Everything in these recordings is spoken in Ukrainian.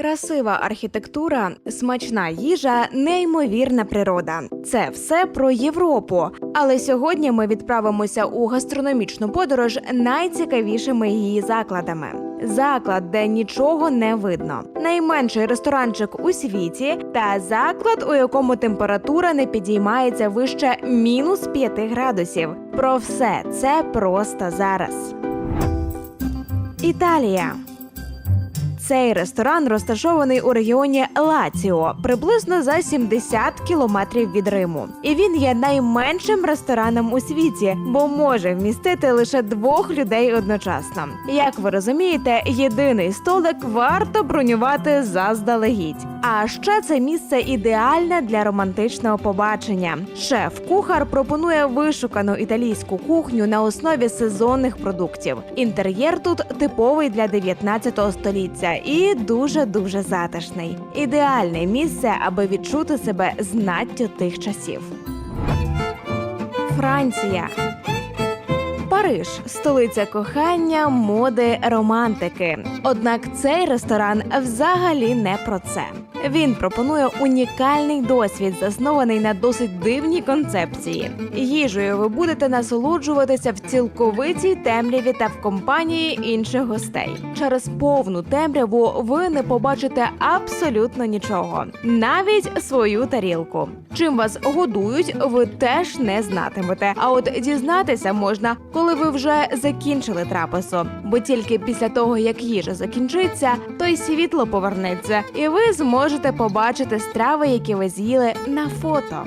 Красива архітектура, смачна їжа, неймовірна природа. Це все про Європу. Але сьогодні ми відправимося у гастрономічну подорож найцікавішими її закладами. Заклад, де нічого не видно, найменший ресторанчик у світі, та заклад, у якому температура не підіймається вище мінус 5 градусів. Про все це просто зараз. Італія. Цей ресторан розташований у регіоні Лаціо, приблизно за 70 кілометрів від Риму. І він є найменшим рестораном у світі, бо може вмістити лише двох людей одночасно. Як ви розумієте, єдиний столик варто бронювати заздалегідь. А ще це місце ідеальне для романтичного побачення. Шеф-кухар пропонує вишукану італійську кухню на основі сезонних продуктів. Інтер'єр тут типовий для 19 століття і дуже дуже затишний. Ідеальне місце, аби відчути себе знаттю тих часів. Франція. Париж столиця кохання, моди, романтики. Однак цей ресторан взагалі не про це. Він пропонує унікальний досвід, заснований на досить дивній концепції. Їжею ви будете насолоджуватися в цілковитій темряві та в компанії інших гостей. Через повну темряву ви не побачите абсолютно нічого, навіть свою тарілку. Чим вас годують, ви теж не знатимете. А от дізнатися можна, коли ви вже закінчили трапезу. Бо тільки після того, як їжа закінчиться, то й світло повернеться, і ви зможете побачити страви, які ви з'їли на фото.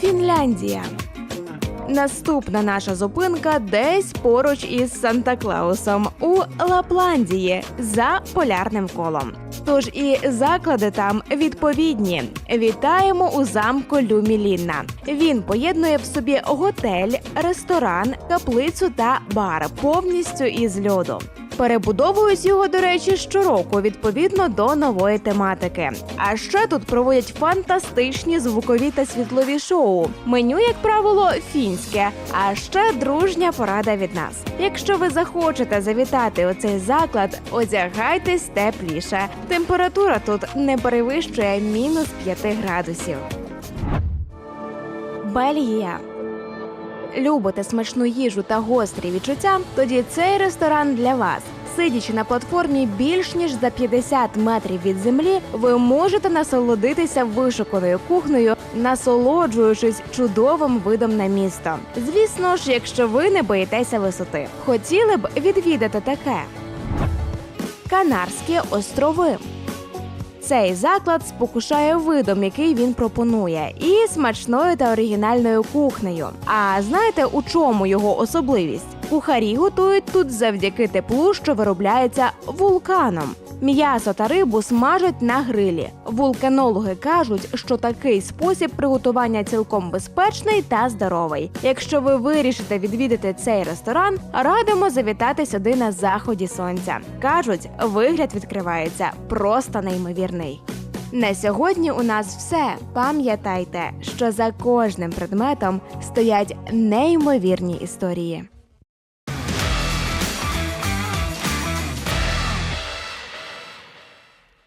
Фінляндія. Наступна наша зупинка десь поруч із Санта Клаусом у Лапландії за полярним колом. Тож і заклади там відповідні. Вітаємо у замку Люмілінна. Він поєднує в собі готель, ресторан, каплицю та бар повністю із льоду. Перебудовують його, до речі, щороку відповідно до нової тематики. А ще тут проводять фантастичні звукові та світлові шоу. Меню, як правило, фінське. А ще дружня порада від нас. Якщо ви захочете завітати у цей заклад, одягайтесь тепліше. Температура тут не перевищує мінус 5 градусів. Бельгія. Любите смачну їжу та гострі відчуття? Тоді цей ресторан для вас. Сидячи на платформі більш ніж за 50 метрів від землі, ви можете насолодитися вишуканою кухнею, насолоджуючись чудовим видом на місто. Звісно ж, якщо ви не боїтеся висоти, хотіли б відвідати таке. Канарські острови. Цей заклад спокушає видом, який він пропонує, і смачною та оригінальною кухнею. А знаєте, у чому його особливість? Кухарі готують тут завдяки теплу, що виробляється вулканом. М'ясо та рибу смажать на грилі. Вулканологи кажуть, що такий спосіб приготування цілком безпечний та здоровий. Якщо ви вирішите відвідати цей ресторан, радимо завітати сюди на заході сонця. кажуть, вигляд відкривається просто неймовірний. На сьогодні у нас все. Пам'ятайте, що за кожним предметом стоять неймовірні історії.